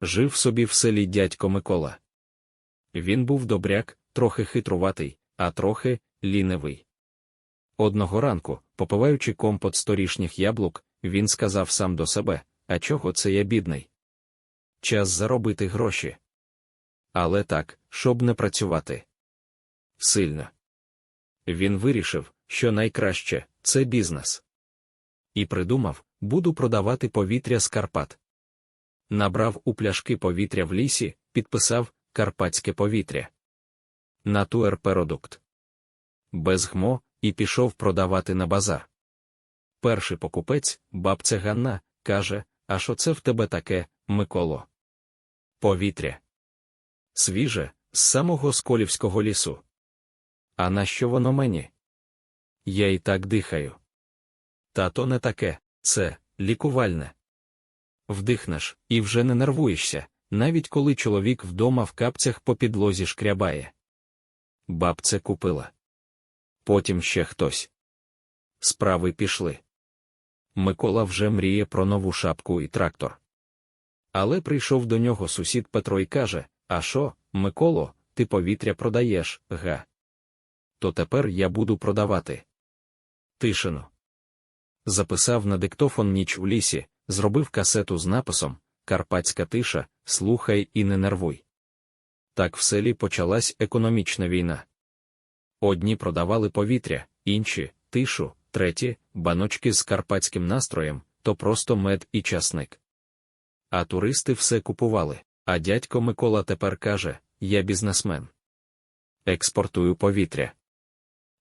жив собі в селі дядько Микола. Він був добряк, трохи хитруватий, а трохи лінивий. Одного ранку, попиваючи компот сторішніх яблук, він сказав сам до себе: А чого це я бідний? Час заробити гроші. Але так, щоб не працювати. Сильно. Він вирішив, що найкраще це бізнес. І придумав, буду продавати повітря з Карпат. Набрав у пляшки повітря в лісі, підписав Карпатське повітря. Натуер-продукт. Без гмо, і пішов продавати на базар. Перший покупець, бабця Ганна, каже: А що це в тебе таке, Миколо? Повітря. Свіже, з самого Сколівського лісу. А на що воно мені? Я і так дихаю. Та то не таке, це лікувальне. Вдихнеш і вже не нервуєшся, навіть коли чоловік вдома в капцях по підлозі шкрябає. Бабце купила. Потім ще хтось. Справи пішли. Микола вже мріє про нову шапку і трактор. Але прийшов до нього сусід Петро і каже: А що, Миколо, ти повітря продаєш, га? То тепер я буду продавати. Тишину. Записав на диктофон ніч у лісі, зробив касету з написом Карпатська тиша, слухай і не нервуй. Так в селі почалась економічна війна. Одні продавали повітря, інші тишу, треті баночки з карпатським настроєм, то просто мед і часник. А туристи все купували. А дядько Микола тепер каже: Я бізнесмен. Експортую повітря.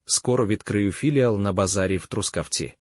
Скоро відкрию філіал на базарі в Трускавці.